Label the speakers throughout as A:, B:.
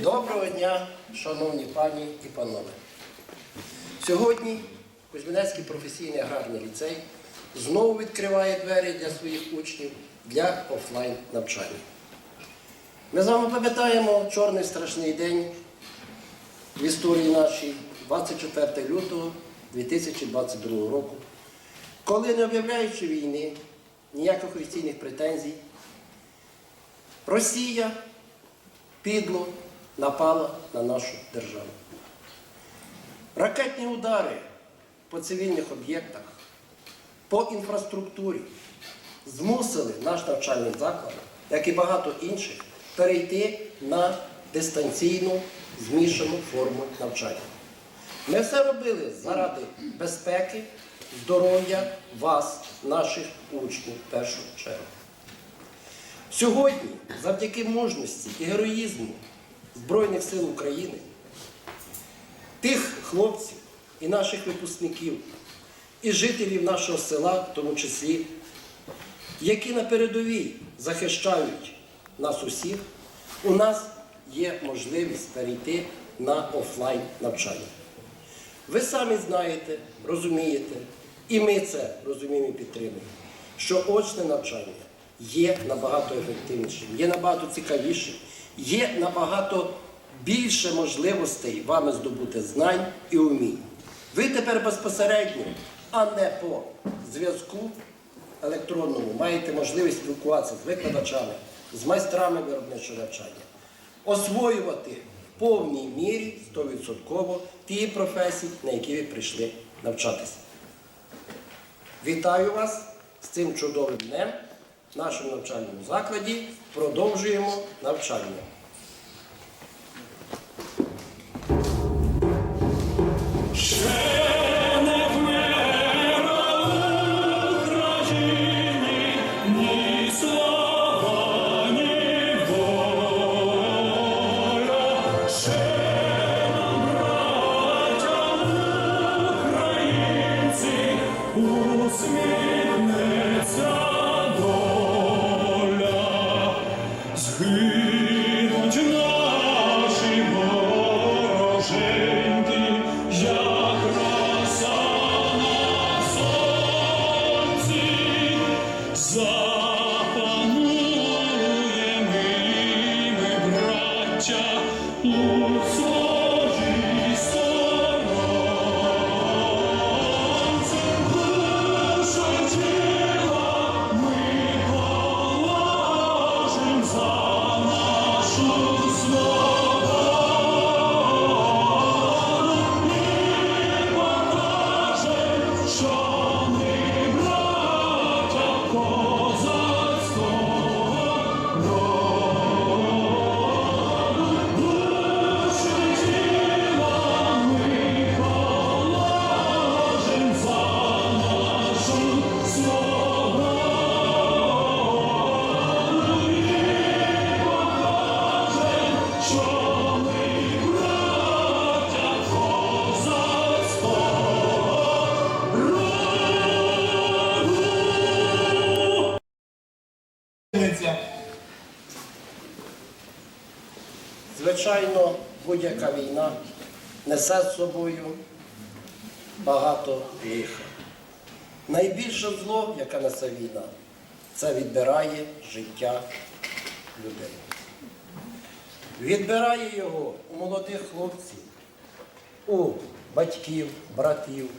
A: Доброго дня, шановні пані і панове. Сьогодні Кузьминецький професійний аграрний ліцей знову відкриває двері для своїх учнів для офлайн навчання. Ми з вами пам'ятаємо чорний страшний день в історії нашій 24 лютого 2022 року, коли, не об'являючи війни, ніяких офіційних претензій, Росія підло напала на нашу державу. Ракетні удари по цивільних об'єктах, по інфраструктурі змусили наш навчальний заклад, як і багато інших, перейти на дистанційну змішану форму навчання. Ми все робили заради безпеки, здоров'я вас, наших учнів в першу чергу. Сьогодні, завдяки мужності і героїзму Збройних сил України, тих хлопців і наших випускників, і жителів нашого села, в тому числі, які на передовій захищають нас усіх, у нас є можливість перейти на офлайн навчання. Ви самі знаєте, розумієте, і ми це розуміємо і підтримуємо, що очне навчання є набагато ефективнішим, є набагато цікавішим, є набагато більше можливостей вами здобути знань і умінь. Ви тепер безпосередньо, а не по зв'язку електронному, маєте можливість спілкуватися з викладачами, з майстрами виробничого навчання, освоювати в повній мірі 100% ті професії, на які ви прийшли навчатися. Вітаю вас з цим чудовим днем нашому навчальному закладі. Продовжуємо навчання. Звичайно, будь-яка війна несе з собою багато лиха. Найбільше зло, яке несе війна, це відбирає життя людей. Відбирає його у молодих хлопців, у батьків, братів.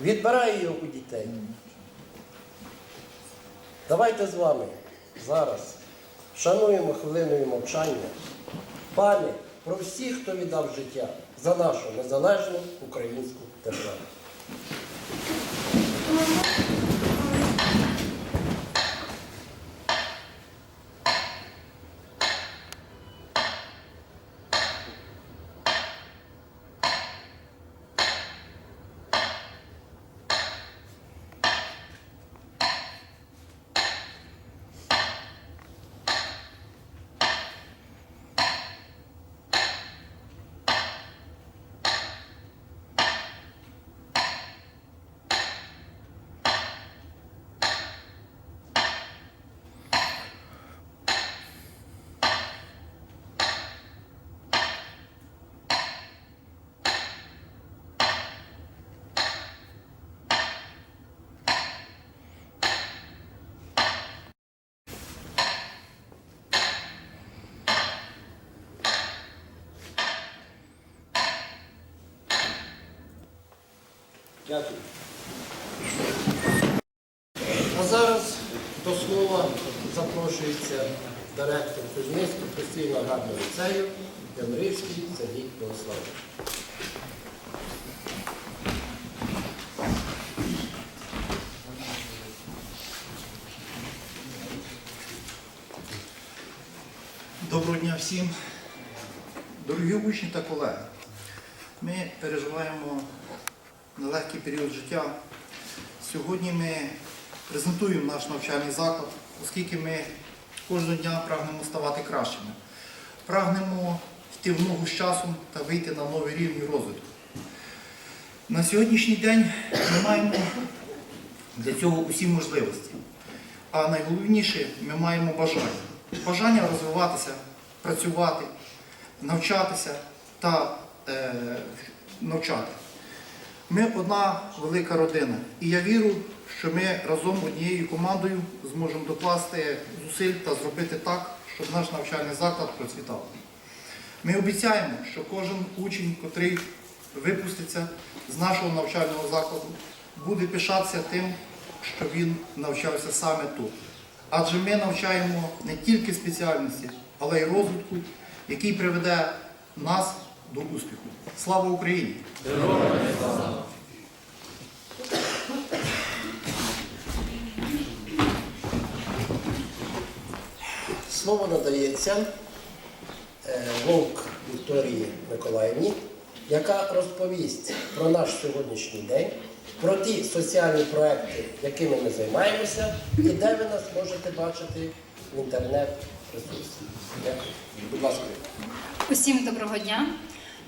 A: Відбирає його у дітей. Давайте з вами зараз шануємо хвилиною мовчання пам'ять про всіх, хто віддав життя за нашу незалежну українську державу. Дякую. А зараз до слова запрошується директор Кузьминського постійно аграрного ліцею Янрівський Сергій Милославович.
B: Доброго дня всім. Дорогі учні та колеги. Ми переживаємо нелегкий період життя. Сьогодні ми презентуємо наш навчальний заклад, оскільки ми кожного дня прагнемо ставати кращими. Прагнемо йти в ногу з часом та вийти на новий рівень розвитку. На сьогоднішній день ми маємо для цього усі можливості. А найголовніше, ми маємо бажання. Бажання розвиватися, працювати, навчатися та е, навчати. Ми одна велика родина. І я вірю, що ми разом однією командою зможемо докласти зусиль та зробити так, щоб наш навчальний заклад процвітав. Ми обіцяємо, що кожен учень, котрий випуститься з нашого навчального закладу, буде пишатися тим, що він навчався саме тут. Адже ми навчаємо не тільки спеціальності, але й розвитку, який приведе нас до успіху. Слава Україні!
A: Слово надається е, Вовк Вікторії Миколаївні, яка розповість про наш сьогоднішній день, про ті соціальні проекти, якими ми займаємося, і де ви нас можете бачити в інтернет-ресурсі. Дякую. Будь ласка.
C: Усім доброго дня.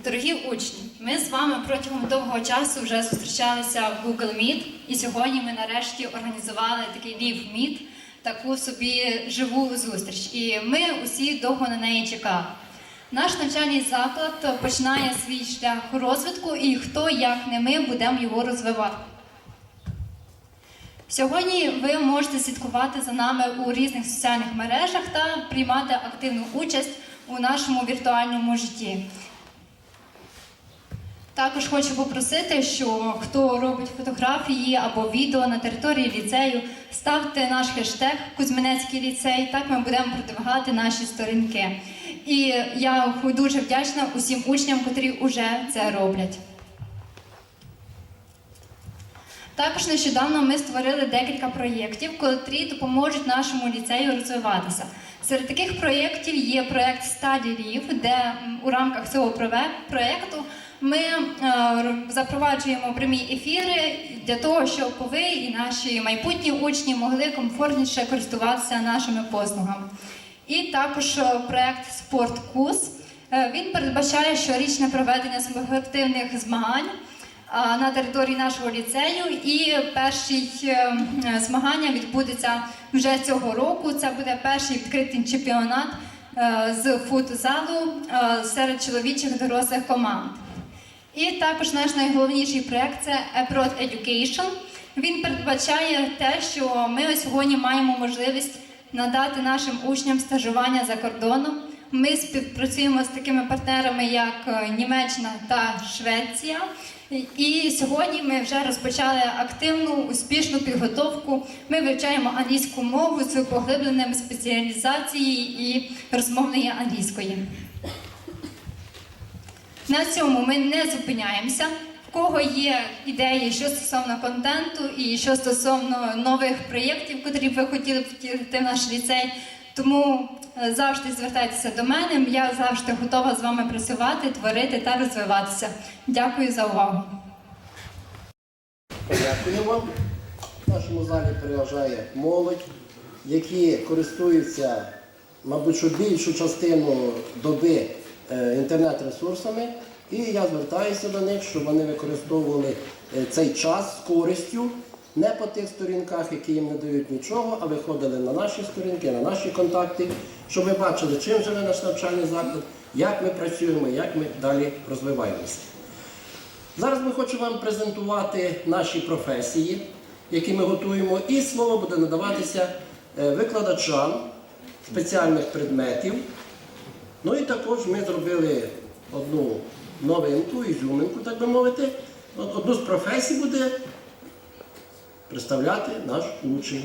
C: Дорогі учні, ми з вами протягом довгого часу вже зустрічалися в Google Meet, і сьогодні ми нарешті організували такий Live Meet, таку собі живу зустріч. І ми усі довго на неї чекали. Наш навчальний заклад починає свій шлях розвитку, і хто як не ми будемо його розвивати. Сьогодні ви можете слідкувати за нами у різних соціальних мережах та приймати активну участь у нашому віртуальному житті. Також хочу попросити, що хто робить фотографії або відео на території ліцею, ставте наш хештег Кузьминецький ліцей. Так ми будемо продвигати наші сторінки. І я дуже вдячна усім учням, котрі вже це роблять. Також нещодавно ми створили декілька проєктів, котрі допоможуть нашому ліцею розвиватися. Серед таких проєктів є проєкт Study Live, де у рамках цього проєкту ми е, запроваджуємо прямі ефіри для того, щоб ви і наші майбутні учні могли комфортніше користуватися нашими послугами. І також е, проєкт Спорткус. Е, Він передбачає щорічне проведення спортивних змагань на території нашого ліцею. І перші змагання відбудеться вже цього року. Це буде перший відкритий чемпіонат з футзалу серед чоловічих дорослих команд. І також наш найголовніший проєкт це Abroad Education. Він передбачає те, що ми сьогодні маємо можливість надати нашим учням стажування за кордоном. Ми співпрацюємо з такими партнерами, як е, Німеччина та Швеція. І сьогодні ми вже розпочали активну успішну підготовку. Ми вивчаємо англійську мову з поглибленням спеціалізації і розмовної англійської. На цьому ми не зупиняємося. В кого є ідеї, що стосовно контенту і що стосовно нових проєктів, котрі ви хотіли б втілити в наш ліцей. Тому е, завжди звертайтеся до мене. Я завжди готова з вами працювати, творити та розвиватися. Дякую за увагу.
A: Дякую вам. В нашому залі переважає молодь, які користуються, мабуть, що більшу частину доби інтернет-ресурсами. І я звертаюся до них, щоб вони використовували е, цей час з користю, не по тих сторінках, які їм не дають нічого, а виходили на наші сторінки, на наші контакти, щоб ви бачили, чим живе наш навчальний заклад, як ми працюємо, як ми далі розвиваємося. Зараз ми хочемо вам презентувати наші професії, які ми готуємо, і слово буде надаватися е, викладачам спеціальних предметів. Ну і також ми зробили одну новинку, ізюминку, так би мовити. Одну з професій буде представляти наш учень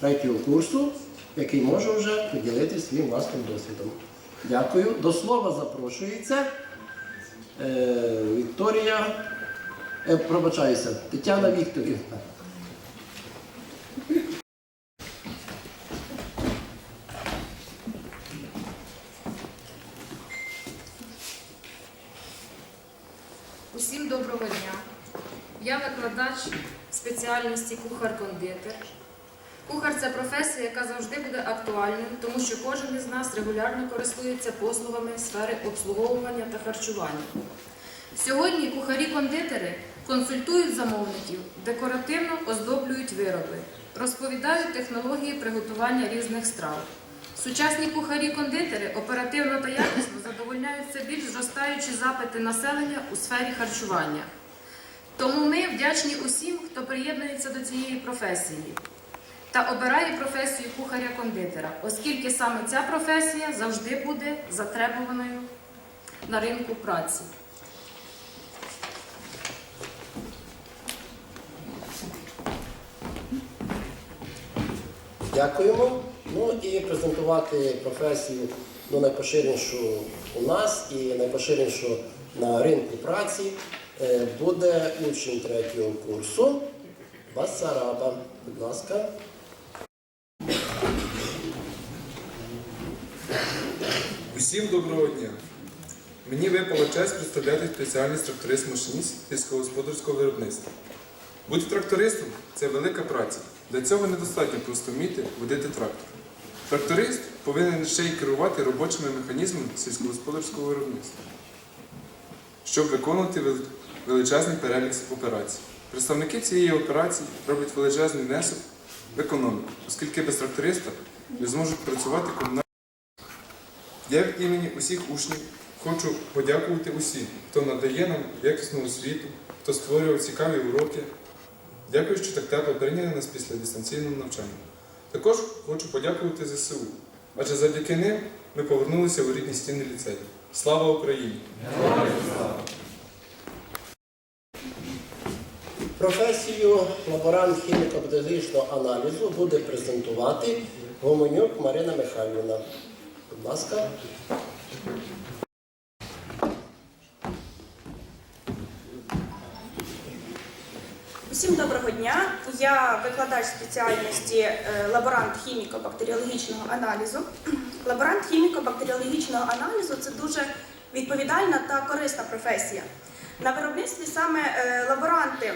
A: третього курсу, який може вже поділитися своїм власним досвідом. Дякую. До слова запрошується е, Вікторія, е, пробачаюся, Тетяна Вікторівна.
D: Усім доброго дня. Я викладач спеціальності кухар-кондитер. Кухар це професія, яка завжди буде актуальною, тому що кожен із нас регулярно користується послугами сфери обслуговування та харчування. Сьогодні кухарі-кондитери консультують замовників, декоративно оздоблюють вироби, розповідають технології приготування різних страв. Сучасні кухарі-кондитери оперативно та якісно задовольняють все більш зростаючі запити населення у сфері харчування. Тому ми вдячні усім, хто приєднується до цієї професії та обирає професію кухаря-кондитера, оскільки саме ця професія завжди буде затребуваною на ринку праці.
A: Дякуємо. Ну і презентувати професію ну, найпоширенішу у нас і найпоширенішу на ринку праці буде учень третього курсу Басараба. Будь ласка.
E: Усім доброго дня! Мені випала честь представляти спеціальність тракторист-машиніст сільськогосподарського виробництва. Бути трактористом це велика праця. Для цього недостатньо просто вміти водити трактор. Тракторист повинен ще й керувати робочими механізмами сільськогосподарського виробництва, щоб виконувати величезний перелік операцій. Представники цієї операції роблять величезний внесок в економіку, оскільки без тракториста не зможуть працювати комунальні. Я від імені усіх учнів хочу подякувати усім, хто надає нам якісну освіту, хто створював цікаві уроки. Дякую, що так тепло прийняли нас після дистанційного навчання. Також хочу подякувати ЗСУ, адже завдяки ним ми повернулися у рідні стіни ліцею. Слава Україні!
A: Професію лаборант хіміко-педагогічного аналізу буде презентувати Гомонюк Марина Михайлівна. Будь ласка.
F: Усім доброго дня. Я викладач спеціальності е, лаборант хіміко-бактеріологічного аналізу. Лаборант хіміко-бактеріологічного аналізу це дуже відповідальна та корисна професія. На виробництві саме е, лаборанти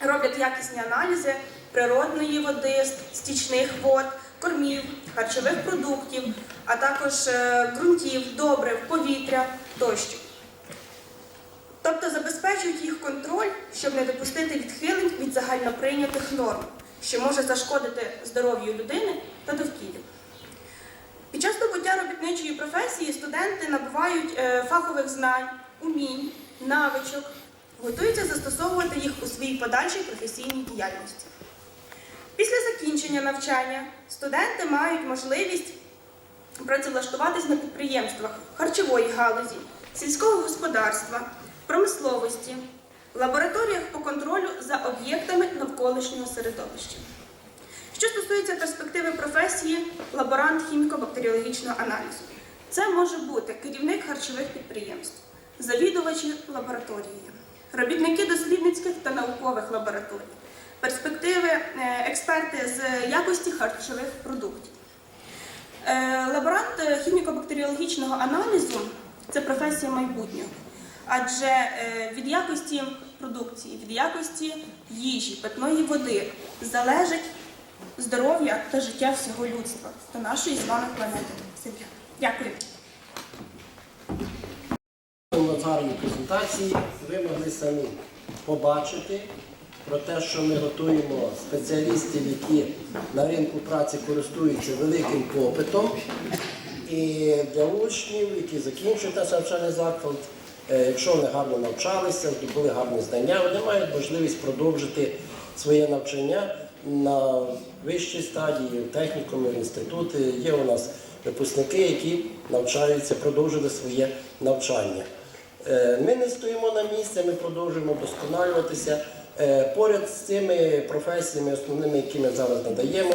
F: роблять якісні аналізи природної води, стічних вод, кормів, харчових продуктів, а також е, ґрунтів, добрив, повітря тощо. Тобто забезпечують їх контроль, щоб не допустити відхилень від загальноприйнятих норм, що може зашкодити здоров'ю людини та довкіллю. Під час здобуття робітничої професії студенти набувають е, фахових знань, умінь, навичок, готуються застосовувати їх у своїй подальшій професійній діяльності. Після закінчення навчання студенти мають можливість працевлаштуватись на підприємствах харчової галузі, сільського господарства, промисловості, лабораторіях по контролю за об'єктами навколишнього середовища. Що стосується перспективи професії лаборант хіміко-бактеріологічного аналізу, це може бути керівник харчових підприємств, завідувачі лабораторії, робітники дослідницьких та наукових лабораторій, перспективи е, експерти з якості харчових продуктів. Е, Лаборант хіміко-бактеріологічного аналізу це професія майбутнього, адже е, від якості продукції, від якості їжі, питної води залежить здоров'я та життя всього людства та нашої з вами планети. Дякую.
A: Гарній презентації ви могли самі побачити про те, що ми готуємо спеціалістів, які на ринку праці користуються великим попитом. І для учнів, які закінчують навчальний заклад, е, якщо вони гарно навчалися, здобули гарні знання, вони мають можливість продовжити своє навчання на вищій стадії, в технікумі, в інституті. Є у нас випускники, які навчаються, продовжили своє навчання. Е, Ми не стоїмо на місці, ми продовжуємо вдосконалюватися. Е, Поряд з цими професіями, основними, які ми зараз надаємо,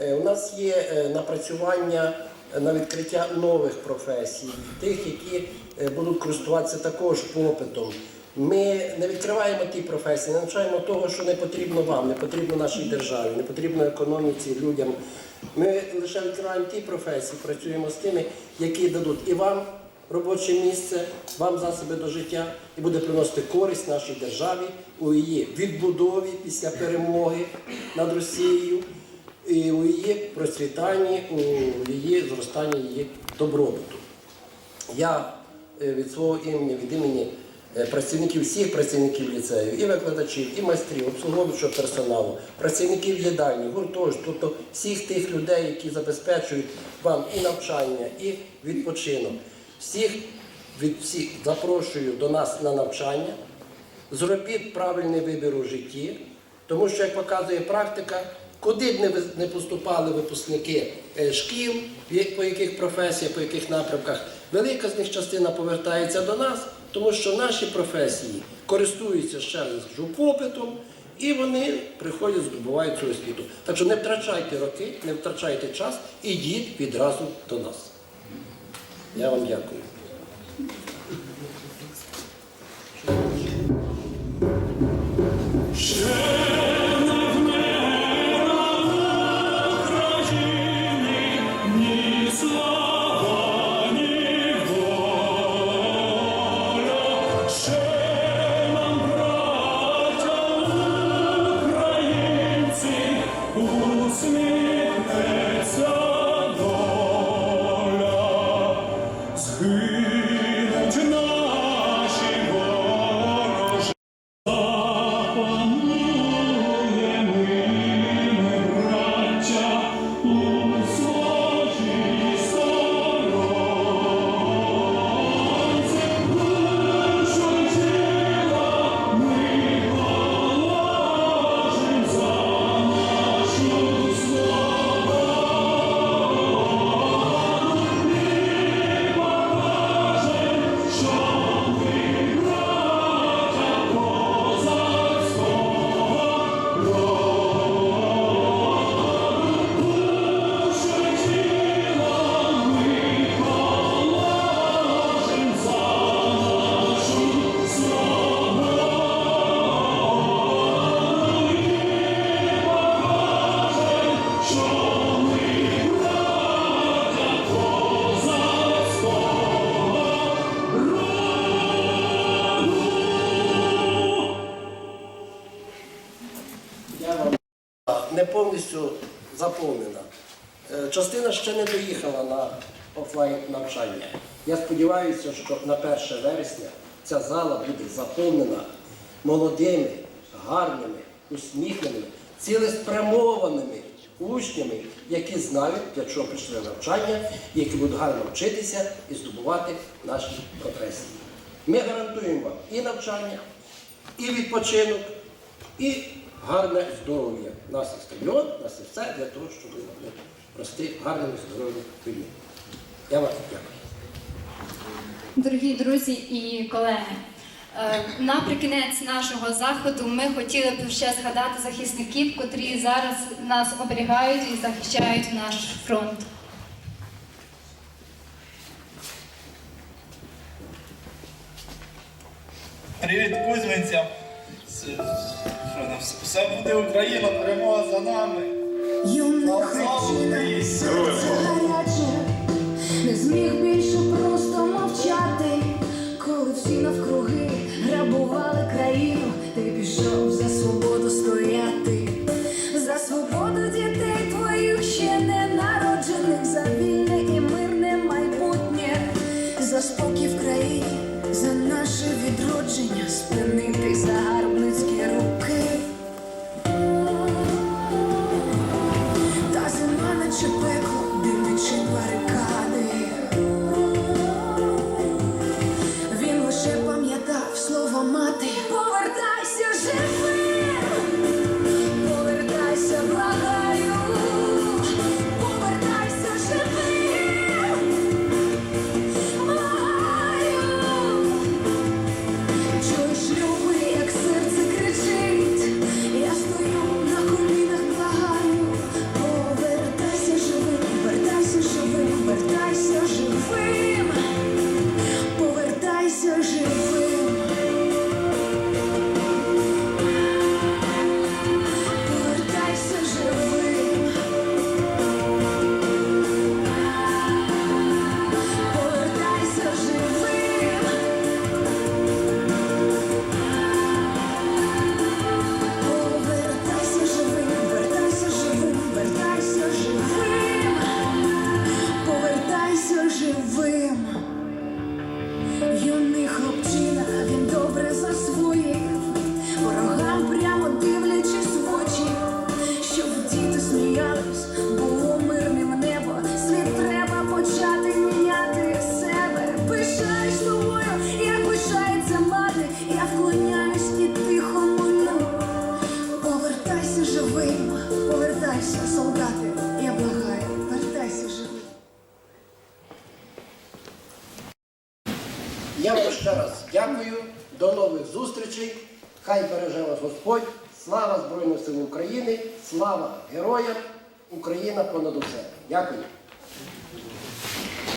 A: е, у нас є напрацювання на відкриття нових професій, тих, які будуть користуватися також попитом. Ми не відкриваємо ті професії, не навчаємо того, що не потрібно вам, не потрібно нашій державі, не потрібно економіці, людям. Ми лише відкриваємо ті професії, працюємо з тими, які дадуть і вам робоче місце, вам засоби до життя і буде приносити користь нашій державі у її відбудові після перемоги над Росією, і у її процвітанні, у її зростанні її добробуту. Я е, від свого імені, від імені е, працівників всіх працівників ліцею, і викладачів, і майстрів, обслуговуючого персоналу, працівників їдальні, гуртожитку, тобто всіх тих людей, які забезпечують вам і навчання, і відпочинок. Всіх від всіх запрошую до нас на навчання. Зробіть правильний вибір у житті, тому що, як показує практика, куди б не поступали випускники е, шкіл, по яких професіях, по яких напрямках, велика з них частина повертається до нас, тому що наші професії користуються ще раз попитом, і вони приходять, здобувають цю освіту. Так що не втрачайте роки, не втрачайте час, ідіть відразу до нас. Я вам дякую.
G: Ще не
A: повністю заповнена. Е, Частина ще не доїхала на офлайн навчання. Я сподіваюся, що на 1 вересня ця зала буде заповнена молодими, гарними, усміхненими, цілеспрямованими учнями, які знають, для чого прийшли навчання, які будуть гарно вчитися і здобувати наші професії. Ми гарантуємо вам і навчання, і відпочинок, і гарне здоров'я. Є стадіон, нас все для того, щоб ви могли рости гарними здоровими людьми. Я вам дякую.
C: Дорогі друзі і колеги, е, наприкінець нашого заходу ми хотіли б ще згадати захисників, котрі зараз нас оберігають і захищають наш фронт.
H: Привіт кузьминцям. Що все- буде Україна, перемога за нами.
I: Юна хлопчина, серце гаряче, не зміг більше просто мовчати, коли всі навкруги грабували країну, ти пішов за свободу стояти,